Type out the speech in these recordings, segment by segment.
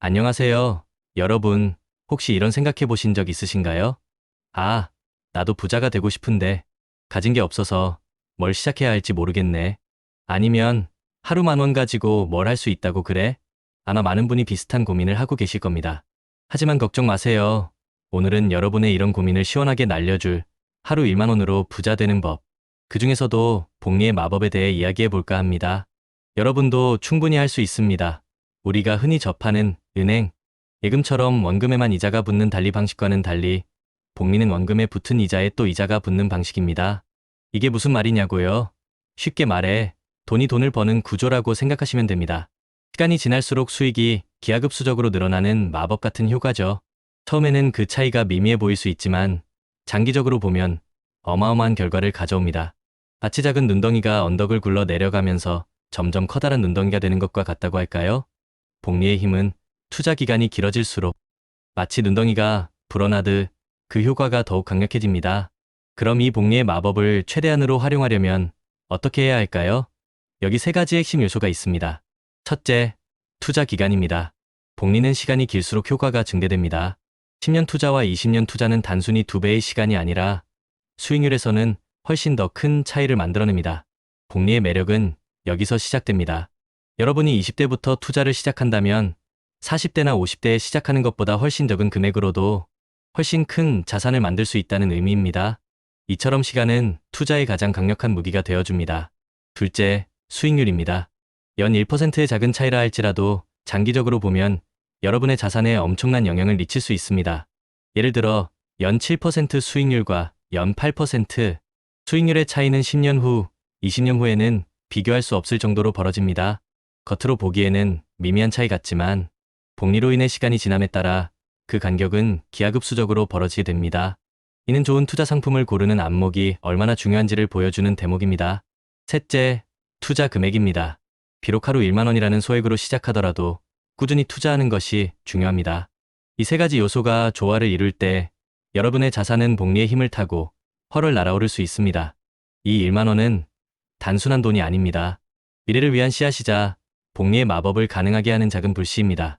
안녕하세요. 여러분, 혹시 이런 생각해 보신 적 있으신가요? 아, 나도 부자가 되고 싶은데, 가진 게 없어서 뭘 시작해야 할지 모르겠네. 아니면, 하루 만 원 가지고 뭘 할 수 있다고 그래? 아마 많은 분이 비슷한 고민을 하고 계실 겁니다. 하지만 걱정 마세요. 오늘은 여러분의 이런 고민을 시원하게 날려줄 하루 1만 원으로 부자 되는 법. 그 중에서도 복리의 마법에 대해 이야기해 볼까 합니다. 여러분도 충분히 할 수 있습니다. 우리가 흔히 접하는 은행, 예금처럼 원금에만 이자가 붙는 달리 방식과는 달리 복리는 원금에 붙은 이자에 또 이자가 붙는 방식입니다. 이게 무슨 말이냐고요? 쉽게 말해 돈이 돈을 버는 구조라고 생각하시면 됩니다. 시간이 지날수록 수익이 기하급수적으로 늘어나는 마법 같은 효과죠. 처음에는 그 차이가 미미해 보일 수 있지만 장기적으로 보면 어마어마한 결과를 가져옵니다. 마치 작은 눈덩이가 언덕을 굴러 내려가면서 점점 커다란 눈덩이가 되는 것과 같다고 할까요? 복리의 힘은 투자 기간이 길어질수록 마치 눈덩이가 불어나듯 그 효과가 더욱 강력해집니다. 그럼 이 복리의 마법을 최대한으로 활용하려면 어떻게 해야 할까요? 여기 세 가지 핵심 요소가 있습니다. 첫째, 투자 기간입니다. 복리는 시간이 길수록 효과가 증대됩니다. 10년 투자와 20년 투자는 단순히 두 배의 시간이 아니라 수익률에서는 훨씬 더 큰 차이를 만들어냅니다. 복리의 매력은 여기서 시작됩니다. 여러분이 20대부터 투자를 시작한다면 40대나 50대에 시작하는 것보다 훨씬 적은 금액으로도 훨씬 큰 자산을 만들 수 있다는 의미입니다. 이처럼 시간은 투자의 가장 강력한 무기가 되어줍니다. 둘째, 수익률입니다. 연 1%의 작은 차이라 할지라도 장기적으로 보면 여러분의 자산에 엄청난 영향을 미칠 수 있습니다. 예를 들어 연 7% 수익률과 연 8% 수익률의 차이는 10년 후, 20년 후에는 비교할 수 없을 정도로 벌어집니다. 겉으로 보기에는 미미한 차이 같지만 복리로 인해 시간이 지남에 따라 그 간격은 기하급수적으로 벌어지게 됩니다. 이는 좋은 투자 상품을 고르는 안목이 얼마나 중요한지를 보여주는 대목입니다. 셋째, 투자 금액입니다. 비록 하루 1만 원이라는 소액으로 시작하더라도 꾸준히 투자하는 것이 중요합니다. 이 세 가지 요소가 조화를 이룰 때 여러분의 자산은 복리의 힘을 타고 헐을 날아오를 수 있습니다. 이 1만 원은 단순한 돈이 아닙니다. 미래를 위한 씨앗이자 복리의 마법을 가능하게 하는 작은 불씨입니다.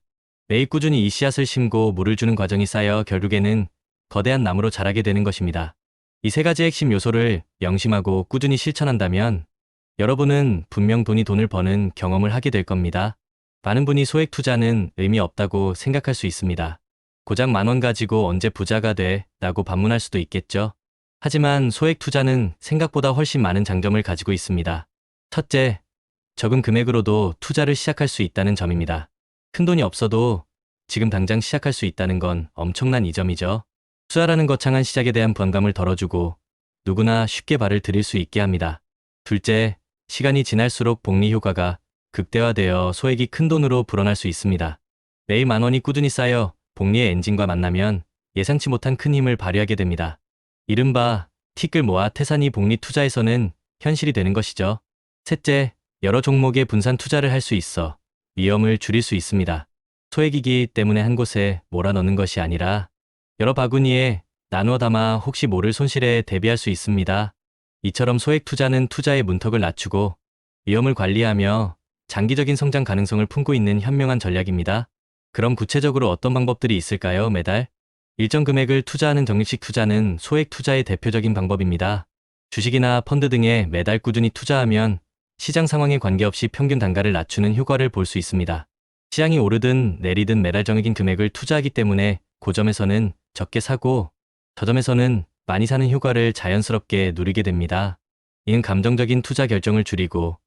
매일 꾸준히 이 씨앗을 심고 물을 주는 과정이 쌓여 결국에는 거대한 나무로 자라게 되는 것입니다. 이 세 가지 핵심 요소를 명심하고 꾸준히 실천한다면 여러분은 분명 돈이 돈을 버는 경험을 하게 될 겁니다. 많은 분이 소액 투자는 의미 없다고 생각할 수 있습니다. 고작 만 원 가지고 언제 부자가 돼? 라고 반문할 수도 있겠죠. 하지만 소액 투자는 생각보다 훨씬 많은 장점을 가지고 있습니다. 첫째, 적은 금액으로도 투자를 시작할 수 있다는 점입니다. 큰 돈이 없어도 지금 당장 시작할 수 있다는 건 엄청난 이점이죠. 투자라는 거창한 시작에 대한 부담감을 덜어주고 누구나 쉽게 발을 들일 수 있게 합니다. 둘째, 시간이 지날수록 복리 효과가 극대화되어 소액이 큰 돈으로 불어날 수 있습니다. 매일 만 원이 꾸준히 쌓여 복리의 엔진과 만나면 예상치 못한 큰 힘을 발휘하게 됩니다. 이른바 티끌 모아 태산이 복리 투자에서는 현실이 되는 것이죠. 셋째, 여러 종목의 분산 투자를 할 수 있어 위험을 줄일 수 있습니다. 소액이기 때문에 한 곳에 몰아넣는 것이 아니라 여러 바구니에 나누어 담아 혹시 모를 손실에 대비할 수 있습니다. 이처럼 소액 투자는 투자의 문턱을 낮추고 위험을 관리하며 장기적인 성장 가능성을 품고 있는 현명한 전략입니다. 그럼 구체적으로 어떤 방법들이 있을까요, 매달? 일정 금액을 투자하는 적립식 투자는 소액 투자의 대표적인 방법입니다. 주식이나 펀드 등에 매달 꾸준히 투자하면 시장 상황에 관계없이 평균 단가를 낮추는 효과를 볼 수 있습니다. 시장이 오르든 내리든 매달 정해진 금액을 투자하기 때문에 고점에서는 적게 사고 저점에서는 많이 사는 효과를 자연스럽게 누리게 됩니다. 이는 감정적인 투자 결정을 줄이고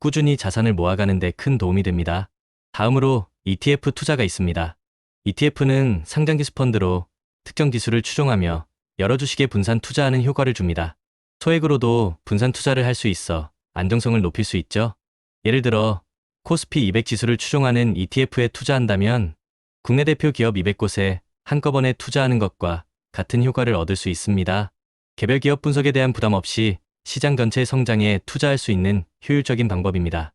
꾸준히 자산을 모아가는 데 큰 도움이 됩니다. 다음으로 ETF 투자가 있습니다. ETF는 상장 기수 펀드로 특정 지수를 추종하며 여러 주식에 분산 투자하는 효과를 줍니다. 소액으로도 분산 투자를 할 수 있어 안정성을 높일 수 있죠. 예를 들어 코스피 200 지수를 추종하는 ETF에 투자한다면 국내 대표 기업 200곳에 한꺼번에 투자하는 것과 같은 효과를 얻을 수 있습니다. 개별 기업 분석에 대한 부담 없이 시장 전체의 성장에 투자할 수 있는 효율적인 방법입니다.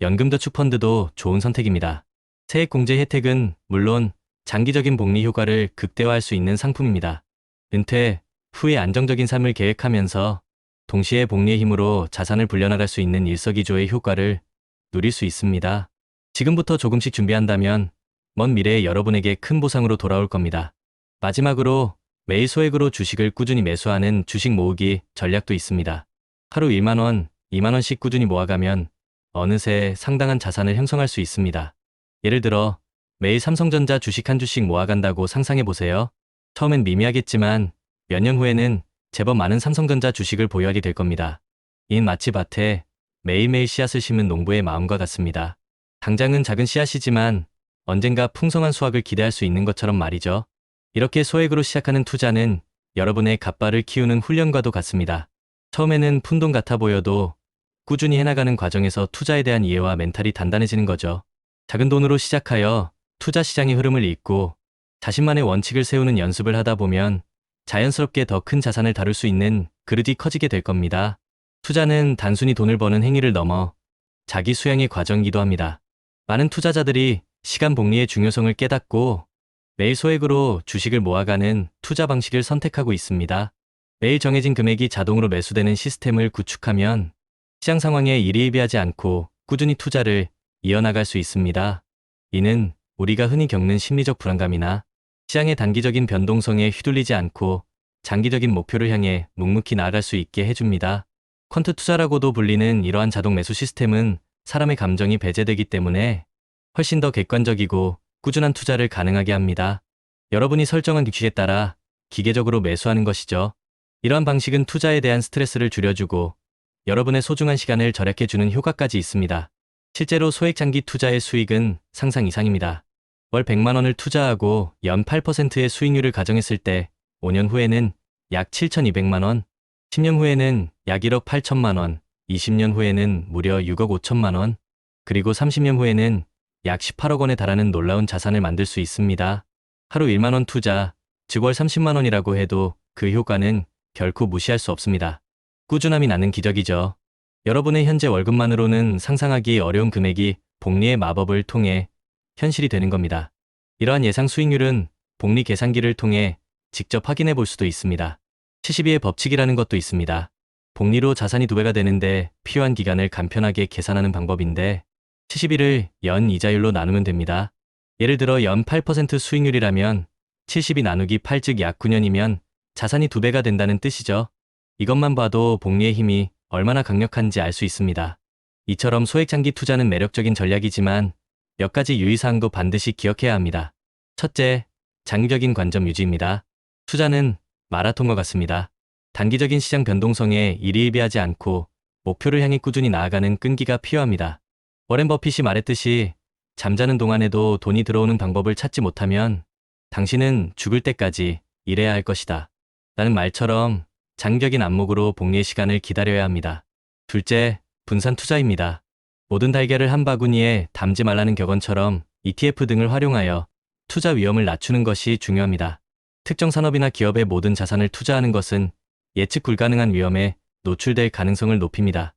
연금저축 펀드도 좋은 선택입니다. 세액 공제 혜택은 물론 장기적인 복리 효과를 극대화할 수 있는 상품입니다. 은퇴 후에 안정적인 삶을 계획하면서 동시에 복리의 힘으로 자산을 불려나갈 수 있는 일석이조의 효과를 누릴 수 있습니다. 지금부터 조금씩 준비한다면 먼 미래에 여러분에게 큰 보상으로 돌아올 겁니다. 마지막으로 매일 소액으로 주식을 꾸준히 매수하는 주식 모으기 전략도 있습니다. 하루 1만원, 2만원씩 꾸준히 모아가면 어느새 상당한 자산을 형성할 수 있습니다. 예를 들어 매일 삼성전자 주식 한 주씩 모아간다고 상상해 보세요. 처음엔 미미하겠지만 몇 년 후에는 제법 많은 삼성전자 주식을 보유하게 될 겁니다. 인 마치 밭에 매일매일 씨앗을 심은 농부의 마음과 같습니다. 당장은 작은 씨앗이지만 언젠가 풍성한 수확을 기대할 수 있는 것처럼 말이죠. 이렇게 소액으로 시작하는 투자는 여러분의 갓발을 키우는 훈련과도 같습니다. 처음에는 푼돈 같아 보여도 꾸준히 해나가는 과정에서 투자에 대한 이해와 멘탈이 단단해지는 거죠. 작은 돈으로 시작하여 투자 시장의 흐름을 읽고 자신만의 원칙을 세우는 연습을 하다 보면 자연스럽게 더 큰 자산을 다룰 수 있는 그릇이 커지게 될 겁니다. 투자는 단순히 돈을 버는 행위를 넘어 자기 수양의 과정이기도 합니다. 많은 투자자들이 시간 복리의 중요성을 깨닫고 매일 소액으로 주식을 모아가는 투자 방식을 선택하고 있습니다. 매일 정해진 금액이 자동으로 매수되는 시스템을 구축하면 시장 상황에 일희일비하지 않고 꾸준히 투자를 이어나갈 수 있습니다. 이는 우리가 흔히 겪는 심리적 불안감이나 시장의 단기적인 변동성에 휘둘리지 않고 장기적인 목표를 향해 묵묵히 나아갈 수 있게 해줍니다. 퀀트 투자라고도 불리는 이러한 자동 매수 시스템은 사람의 감정이 배제되기 때문에 훨씬 더 객관적이고 꾸준한 투자를 가능하게 합니다. 여러분이 설정한 규칙에 따라 기계적으로 매수하는 것이죠. 이러한 방식은 투자에 대한 스트레스를 줄여주고 여러분의 소중한 시간을 절약해주는 효과까지 있습니다. 실제로 소액 장기 투자의 수익은 상상 이상입니다. 월 100만 원을 투자하고 연 8%의 수익률을 가정했을 때 5년 후에는 약 7,200만 원, 10년 후에는 약 1억 8천만 원, 20년 후에는 무려 6억 5천만 원, 그리고 30년 후에는 약 18억 원에 달하는 놀라운 자산을 만들 수 있습니다. 하루 1만 원 투자, 즉 월 30만 원이라고 해도 그 효과는 결코 무시할 수 없습니다. 꾸준함이 나는 기적이죠. 여러분의 현재 월급만으로는 상상하기 어려운 금액이 복리의 마법을 통해 현실이 되는 겁니다. 이러한 예상 수익률은 복리 계산기를 통해 직접 확인해 볼 수도 있습니다. 72의 법칙이라는 것도 있습니다. 복리로 자산이 두 배가 되는데 필요한 기간을 간편하게 계산하는 방법인데 71을 연 이자율로 나누면 됩니다. 예를 들어 연 8% 수익률이라면 72 나누기 8 즉 약 9년이면 자산이 두 배가 된다는 뜻이죠. 이것만 봐도 복리의 힘이 얼마나 강력한지 알 수 있습니다. 이처럼 소액 장기 투자는 매력적인 전략이지만 몇 가지 유의사항도 반드시 기억해야 합니다. 첫째, 장기적인 관점 유지입니다. 투자는 마라톤과 같습니다. 단기적인 시장 변동성에 일희일비하지 않고 목표를 향해 꾸준히 나아가는 끈기가 필요합니다. 워렌 버핏이 말했듯이 잠자는 동안에도 돈이 들어오는 방법을 찾지 못하면 당신은 죽을 때까지 일해야 할 것이다. 라는 말처럼 장기적인 안목으로 복리의 시간을 기다려야 합니다. 둘째, 분산 투자입니다. 모든 달걀을 한 바구니에 담지 말라는 격언처럼 ETF 등을 활용하여 투자 위험을 낮추는 것이 중요합니다. 특정 산업이나 기업의 모든 자산을 투자하는 것은 예측 불가능한 위험에 노출될 가능성을 높입니다.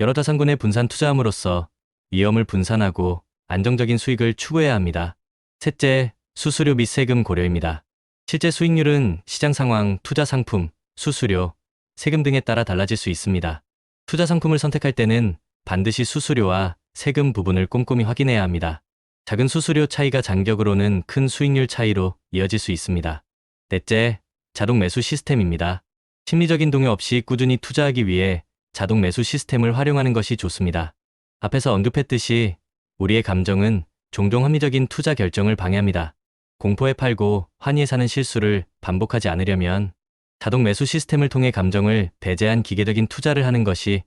여러 자산군에 분산 투자함으로써 위험을 분산하고 안정적인 수익을 추구해야 합니다. 셋째, 수수료 및 세금 고려입니다. 실제 수익률은 시장 상황, 투자 상품, 수수료, 세금 등에 따라 달라질 수 있습니다. 투자 상품을 선택할 때는 반드시 수수료와 세금 부분을 꼼꼼히 확인해야 합니다. 작은 수수료 차이가 장격으로는 큰 수익률 차이로 이어질 수 있습니다. 넷째, 자동 매수 시스템입니다. 심리적인 동요 없이 꾸준히 투자하기 위해 자동 매수 시스템을 활용하는 것이 좋습니다. 앞에서 언급했듯이 우리의 감정은 종종 합리적인 투자 결정을 방해합니다. 공포에 팔고 환희에 사는 실수를 반복하지 않으려면 자동 매수 시스템을 통해 감정을 배제한 기계적인 투자를 하는 것이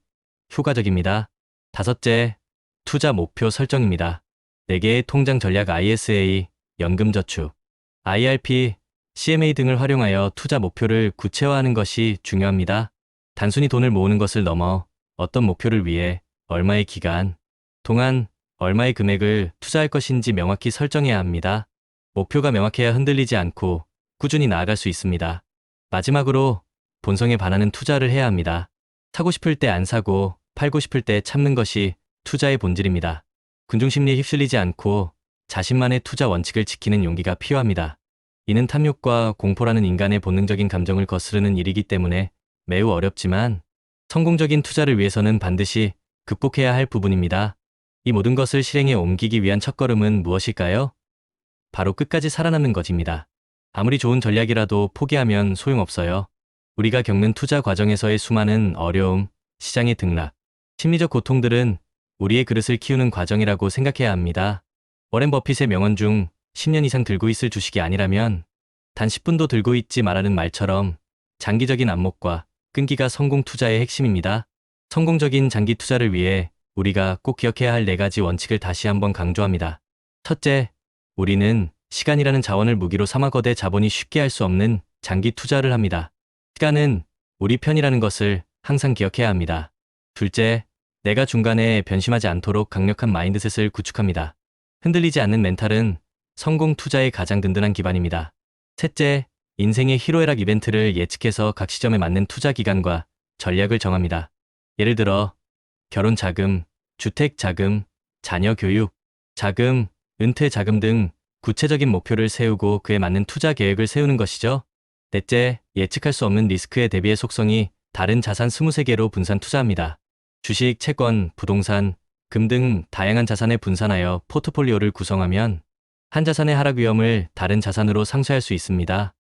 효과적입니다. 다섯째, 투자 목표 설정입니다. 4개의 통장 전략 ISA, 연금저축, IRP, CMA 등을 활용하여 투자 목표를 구체화하는 것이 중요합니다. 단순히 돈을 모으는 것을 넘어 어떤 목표를 위해 얼마의 기간, 동안 얼마의 금액을 투자할 것인지 명확히 설정해야 합니다. 목표가 명확해야 흔들리지 않고 꾸준히 나아갈 수 있습니다. 마지막으로 본성에 반하는 투자를 해야 합니다. 사고 싶을 때 안 사고 팔고 싶을 때 참는 것이 투자의 본질입니다. 군중심리에 휩쓸리지 않고 자신만의 투자 원칙을 지키는 용기가 필요합니다. 이는 탐욕과 공포라는 인간의 본능적인 감정을 거스르는 일이기 때문에 매우 어렵지만 성공적인 투자를 위해서는 반드시 극복해야 할 부분입니다. 이 모든 것을 실행에 옮기기 위한 첫걸음은 무엇일까요? 바로 끝까지 살아남는 것입니다. 아무리 좋은 전략이라도 포기하면 소용없어요. 우리가 겪는 투자 과정에서의 수많은 어려움, 시장의 등락, 심리적 고통들은 우리의 그릇을 키우는 과정이라고 생각해야 합니다. 워렌 버핏의 명언 중 10년 이상 들고 있을 주식이 아니라면 단 10분도 들고 있지 말라는 말처럼 장기적인 안목과 끈기가 성공 투자의 핵심입니다. 성공적인 장기 투자를 위해 우리가 꼭 기억해야 할 네 가지 원칙을 다시 한번 강조합니다. 첫째, 우리는 시간이라는 자원을 무기로 삼아 거대 자본이 쉽게 할 수 없는 장기 투자를 합니다. 시간은 우리 편이라는 것을 항상 기억해야 합니다. 둘째, 내가 중간에 변심하지 않도록 강력한 마인드셋을 구축합니다. 흔들리지 않는 멘탈은 성공 투자의 가장 든든한 기반입니다. 셋째, 인생의 희로애락 이벤트를 예측해서 각 시점에 맞는 투자 기간과 전략을 정합니다. 예를 들어, 결혼 자금, 주택 자금, 자녀 교육, 자금, 은퇴 자금 등 구체적인 목표를 세우고 그에 맞는 투자 계획을 세우는 것이죠. 넷째, 예측할 수 없는 리스크에 대비해 속성이 다른 자산 23개로 분산 투자합니다. 주식, 채권, 부동산, 금 등 다양한 자산에 분산하여 포트폴리오를 구성하면 한 자산의 하락 위험을 다른 자산으로 상쇄할 수 있습니다.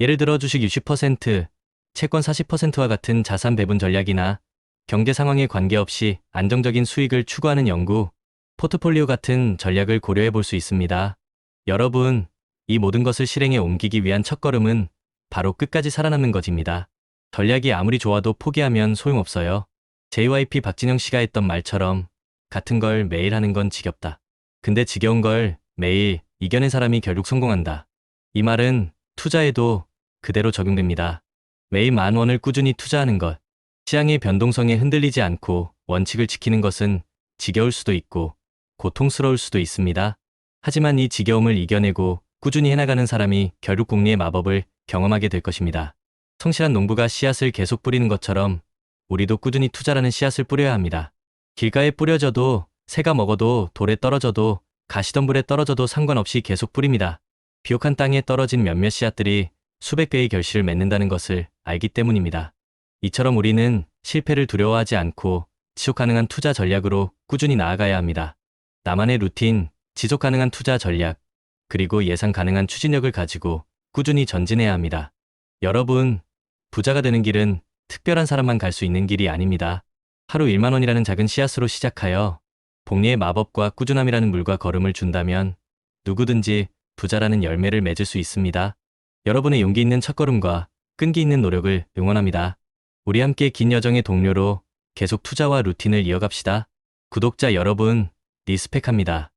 예를 들어 주식 60%, 채권 40%와 같은 자산 배분 전략이나 경제 상황에 관계없이 안정적인 수익을 추구하는 연구, 포트폴리오 같은 전략을 고려해 볼 수 있습니다. 여러분, 이 모든 것을 실행에 옮기기 위한 첫걸음은 바로 끝까지 살아남는 것입니다. 전략이 아무리 좋아도 포기하면 소용없어요. JYP 박진영 씨가 했던 말처럼 같은 걸 매일 하는 건 지겹다. 근데 지겨운 걸 매일 이겨낸 사람이 결국 성공한다. 이 말은 투자에도 그대로 적용됩니다. 매일 만 원을 꾸준히 투자하는 것. 시장의 변동성에 흔들리지 않고 원칙을 지키는 것은 지겨울 수도 있고 고통스러울 수도 있습니다. 하지만 이 지겨움을 이겨내고 꾸준히 해나가는 사람이 결국 공리의 마법을 경험하게 될 것입니다. 성실한 농부가 씨앗을 계속 뿌리는 것처럼 우리도 꾸준히 투자라는 씨앗을 뿌려야 합니다. 길가에 뿌려져도 새가 먹어도 돌에 떨어져도 가시덤불에 떨어져도 상관없이 계속 뿌립니다. 비옥한 땅에 떨어진 몇몇 씨앗들이 수백 개의 결실을 맺는다는 것을 알기 때문입니다. 이처럼 우리는 실패를 두려워하지 않고 지속 가능한 투자 전략으로 꾸준히 나아가야 합니다. 나만의 루틴, 지속 가능한 투자 전략, 그리고 예상 가능한 추진력을 가지고 꾸준히 전진해야 합니다. 여러분, 부자가 되는 길은 특별한 사람만 갈 수 있는 길이 아닙니다. 하루 1만 원이라는 작은 씨앗으로 시작하여 복리의 마법과 꾸준함이라는 물과 걸음을 준다면 누구든지 부자라는 열매를 맺을 수 있습니다. 여러분의 용기 있는 첫걸음과 끈기 있는 노력을 응원합니다. 우리 함께 긴 여정의 동료로 계속 투자와 루틴을 이어갑시다. 구독자 여러분, 리스펙합니다.